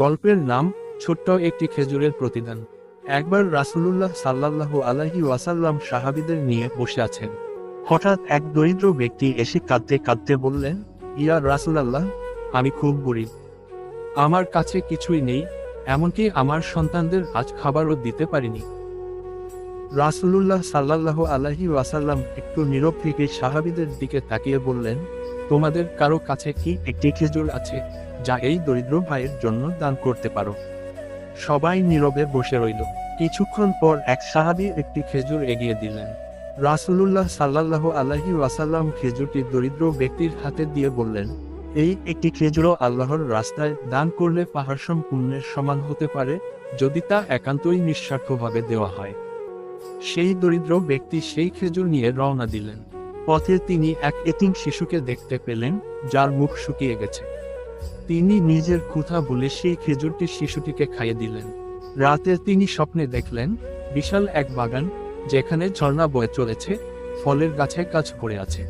গল্পের নাম ছোট্ট একটি খেজুরের প্রতিদান। একবার রাসূলুল্লাহ সাল্লাহ আলাহি ওয়াসাল্লাম সাহাবিদের নিয়ে বসে আছেন। হঠাৎ এক দরিদ্র ব্যক্তি এসে কাঁদতে কাঁদতে বললেন, ইয়া রাসুলাল্লাহ, আমি খুব গরিব। আমার কাছে কিছুই নেই, এমনকি আমার সন্তানদের আজ খাবারও দিতে পারিনি। রাসূলুল্লাহ সাল্লাল্লাহু আলাইহি ওয়াসাল্লাম একটু নীরব থেকে সাহাবীদের দিকে তাকিয়ে বললেন, তোমাদের কারও কাছে কি একটি খেজুর আছে, যা এই দরিদ্র ভাইয়ের জন্য দান করতে পারো? সবাই নীরবে বসে রইল। কিছুক্ষণ পর এক সাহাবী একটি খেজুর এগিয়ে দিলেন। রাসূলুল্লাহ সাল্লাল্লাহু আলাইহি ওয়াসাল্লাম খেজুরটি দরিদ্র ব্যক্তির হাতে দিয়ে বললেন, এই একটি খেজুরও আল্লাহর রাস্তায় দান করলে পাহাড়সম পুণ্যের সমান হতে পারে, যদি তা একান্তই নিঃস্বার্থভাবে দেওয়া হয়। সেই দরিদ্র ব্যক্তি সেই খেজুর নিয়ে রওনা দিলেন। পথে তিনি এক এতিম শিশুকে দেখতে পেলেন, যার মুখ শুকিয়ে গেছে। তিনি নিজের ক্ষুধা বলে সেই খেজুরটি শিশুটিকে খাইয়ে দিলেন। রাতে তিনি স্বপ্নে দেখলেন, বিশাল এক বাগান, যেখানে ঝর্ণা বয়ে চলেছে, ফলের গাছে কাজ করে আছে।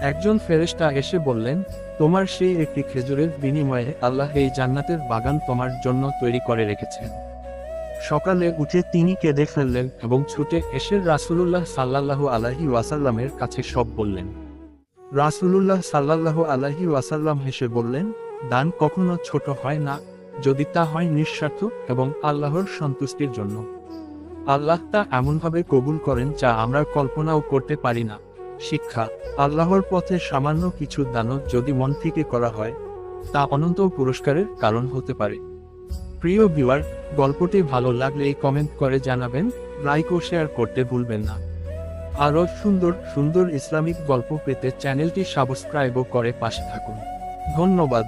একজন ফেরেশতা এসে বললেন, তোমার সেই একটি খেজুরের বিনিময়ে আল্লাহ এই জান্নাতের বাগান তোমার জন্য তৈরি করে রেখেছেন। সকালে উঠে তিনি কেঁদে ফেললেন এবং ছুটে এসে রাসূলুল্লাহ সাল্লাল্লাহু আলাইহি ওয়াসাল্লামের কাছে সব বললেন। রাসূলুল্লাহ সাল্লাল্লাহু আলাইহি ওয়াসাল্লাম হেসে বললেন, দান কখনো ছোট হয় না, যদি তা হয় নিঃস্বার্থ এবং আল্লাহর সন্তুষ্টির জন্য। আল্লাহ তা এমনভাবে কবুল করেন যা আমরা কল্পনাও করতে পারি না। শিক্ষা, আল্লাহর পথে সামান্য কিছু দানও যদি মন থেকে করা হয়, তা অনন্ত পুরস্কারের কারণ হতে পারে। প্রিয় ভিউয়ার গল্পটি ভালো লাগলে কমেন্ট করে জানাবেন লাইক ও শেয়ার করতে ভুলবেন না। আরও সুন্দর সুন্দর ইসলামিক গল্প পেতে চ্যানেলটি সাবস্ক্রাইবও করে পাশে থাকুন। ধন্যবাদ।